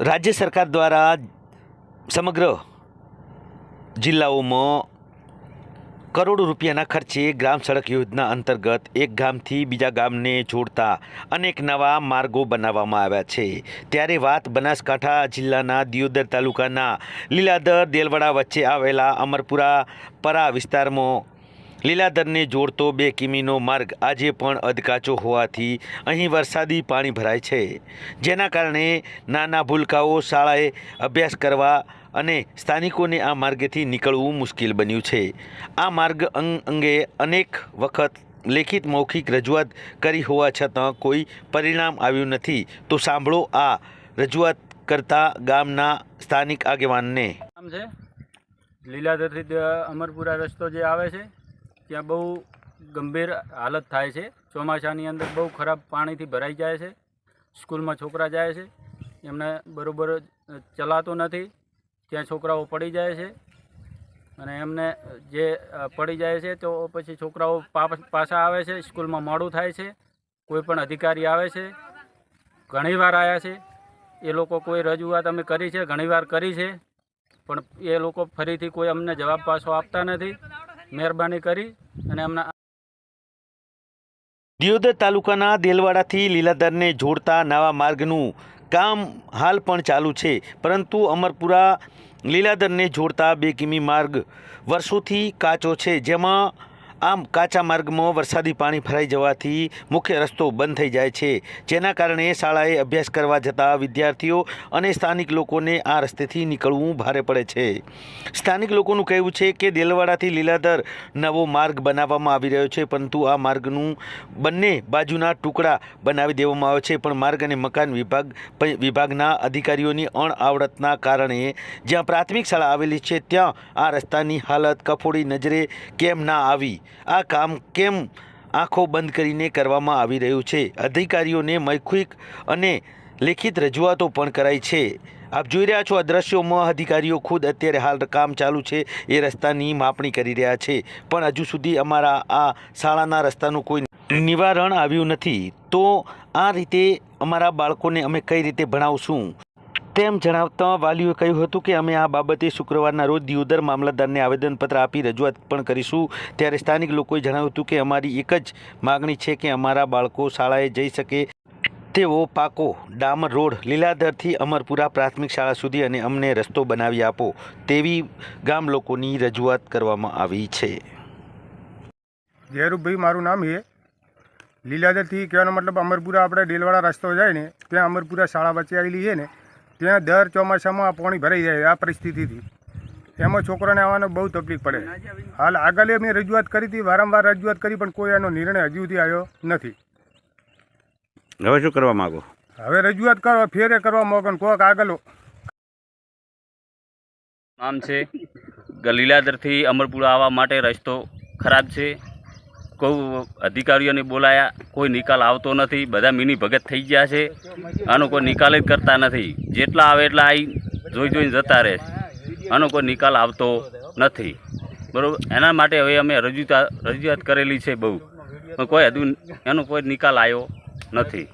રાજ્ય સરકાર દ્વારા સમગ્ર જિલ્લાઓમાં કરોડો રૂપિયાના ખર્ચે ગ્રામ સડક યોજના અંતર્ગત એક ગામથી બીજા ગામને જોડતા અનેક નવા માર્ગો બનાવવામાં આવ્યા છે. ત્યારે વાત બનાસકાંઠા જિલ્લાના દિયોદર તાલુકાના લીલાદર દેલવાડા વચ્ચે આવેલા અમરપુરા પરા વિસ્તારમાં લીલાદરને જોડતો બે કિમીનો માર્ગ આજે પણ અધકાચો હોવાથી અહીં વરસાદી પાણી ભરાય છે. જેના કારણે નાના ભૂલકાઓ શાળાએ અભ્યાસ કરવા અને સ્થાનિકોને આ માર્ગેથી નીકળવું મુશ્કેલ બન્યું છે. આ માર્ગ અંગ અનેક વખત લેખિત મૌખિક રજૂઆત કરી હોવા છતાં કોઈ પરિણામ આવ્યું નથી. તો સાંભળો આ રજૂઆત કરતા ગામના સ્થાનિક આગેવાનને. છે? લીલાધરથી અમરપુરા રસ્તો જે આવે છે ત્યાં બહુ ગંભીર હાલત થાય છે. ચોમાસાની અંદર બહુ ખરાબ પાણીથી ભરાઈ જાય છે. સ્કૂલમાં છોકરા જાય છે. એમને બરાબર ચલાતો નથી. ત્યાં છોકરાઓ પડી જાય છે. અને એમને જે પડી જાય છે તો પછી છોકરાઓ પાછા આવે છે. સ્કૂલમાં મોડું થાય છે. કોઈ પણ અધિકારી આવે છે. ઘણીવાર આવ્યા છે. એ લોકો કોઈ રજૂઆત અમે કરી છે. ઘણીવાર કરી છે. પણ એ લોકો ફરીથી કોઈ અમને જવાબ પાછો આપતા નથી. મહેરબાની કરી અને એમના દિયોદર તાલુકાના દેલવાડાથી લીલાધરને જોડતા નવા માર્ગનું કામ હાલ પણ ચાલુ છે. પરંતુ અમરપુરા લીલાધરને જોડતા બે કિમી માર્ગ વર્ષોથી કાચો છે. જેમાં આમ કાચા માર્ગમાં વરસાદી પાણી ભરાઈ જવાથી મુખ્ય રસ્તો બંધ થઈ જાય છે. જેના કારણે શાળાએ અભ્યાસ કરવા જતા વિદ્યાર્થીઓ અને સ્થાનિક લોકોને આ રસ્તેથી નીકળવું ભારે પડે છે. સ્થાનિક લોકોનું કહેવું છે કે દેલવાડાથી લીલાધર નવો માર્ગ બનાવવામાં આવી રહ્યો છે, પરંતુ આ માર્ગનું બંને બાજુના ટુકડા બનાવી દેવામાં આવે છે. પણ માર્ગ અને મકાન વિભાગ વિભાગના અધિકારીઓની અણઆવડતના કારણે જ્યાં પ્રાથમિક શાળા આવેલી છે, ત્યાં આ રસ્તાની હાલત કફોડી નજરે કેમ ના આવી. આ કામ કેમ આંખો બંધ કરીને કરવામાં આવી રહ્યું છે? અધિકારીઓને મૌખિક અને લેખિત રજૂઆતો પણ કરાઈ છે. આપ જોઈ રહ્યા છો આ દ્રશ્યોમાં અધિકારીઓ ખુદ અત્યારે હાલ કામ ચાલુ છે. એ રસ્તાની માપણી કરી રહ્યા છે. પણ હજુ સુધી અમારા આ શાળાના રસ્તાનું કોઈ નિવારણ આવ્યું નથી. તો આ રીતે અમારા બાળકોને અમે કઈ રીતે ભણાવશું? તેમ જણાવતા વાલીઓએ કહ્યું હતું કે અમે આ બાબતે શુક્રવારના રોજ દિયોદર મામલતદારને આવેદનપત્ર આપી રજૂઆત પણ કરીશું. ત્યારે સ્થાનિક લોકોએ જણાવ્યું હતું કે અમારી એક જ માગણી છે કે અમારા બાળકો શાળાએ જઈ શકે તેવો પાકો ડામર રોડ લીલાધરથી અમરપુરા પ્રાથમિક શાળા સુધી અને અમને રસ્તો બનાવી આપો તેવી ગામ લોકોની રજૂઆત કરવામાં આવી છે. જયરૂપભાઈ, મારું નામ છે લીલાધરથી કહેવાનો મતલબ અમરપુરા આપણે ડેલવાળા રસ્તો જાય ને, ત્યાં અમરપુરા શાળા વચ્ચે આવેલી છે ને ત્યાં દર ચોમાસામાં આ પાણી ભરાઈ જાય આ પરિસ્થિતિથી. એમાં છોકરાને આવવાનો બહુ તકલીફ પડે. હાલ આગળ મેં રજૂઆત કરી હતી વારંવાર રજૂઆત કરી પણ કોઈ એનો નિર્ણય હજુ સુધી આવ્યો નથી. હવે શું કરવા માગો? હવે રજૂઆત કરો ફેરે કરવા માગો ને કોક આગળ નામ છે લીલાદરથી અમરપુરા આવવા માટે રસ્તો ખરાબ છે. કોઈ અધિકારીઓને બોલાયા, કોઈ નિકાલ આવતો નથી, બધા મિની ભગત થઈ ગયા છે. આનો કોઈ નિકાલ જ કરતા નથી. જેટલા આવે એટલા આવી જોઈ જોઈને જતા રહે છે. આનો કોઈ નિકાલ આવતો નથી. બરાબર? એના માટે હવે અમે રજૂઆત રજૂઆત કરેલી છે બહુ. પણ કોઈ હજુ એનો કોઈ નિકાલ આવ્યો નથી.